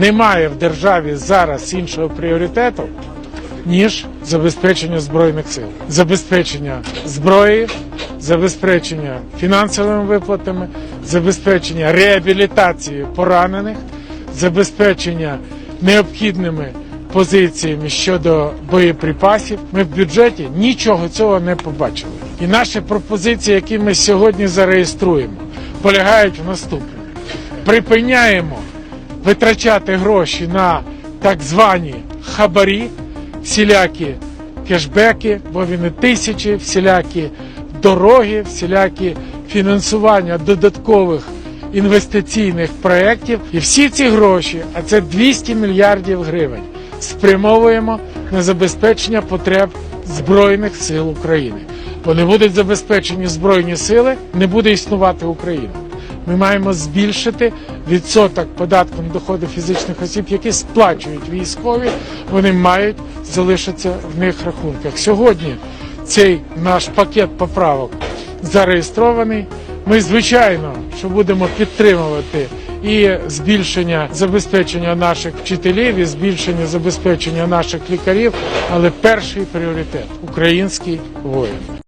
Немає в державі зараз іншого пріоритету, ніж забезпечення збройних сил, забезпечення зброї, забезпечення фінансовими виплатами, забезпечення реабілітації поранених, забезпечення необхідними позиціями щодо боєприпасів. Ми в бюджеті нічого цього не побачили. І наші пропозиції, які ми сьогодні зареєструємо, полягають в наступному. Припиняємо витрачати гроші на так звані хабарі, всілякі кешбеки, бо вони тисячі, всілякі дороги, всілякі фінансування додаткових інвестиційних проєктів. І всі ці гроші, а це 200 мільярдів гривень, спрямовуємо на забезпечення потреб Збройних сил України. Бо не будуть забезпечені збройні сили, не буде існувати Україна. Ми маємо збільшити відсоток податку на доходи фізичних осіб, які сплачують військові, вони мають залишитися в них рахунках. Сьогодні цей наш пакет поправок зареєстрований. Ми, звичайно, що будемо підтримувати і збільшення забезпечення наших вчителів, і збільшення забезпечення наших лікарів, але перший пріоритет український воїн.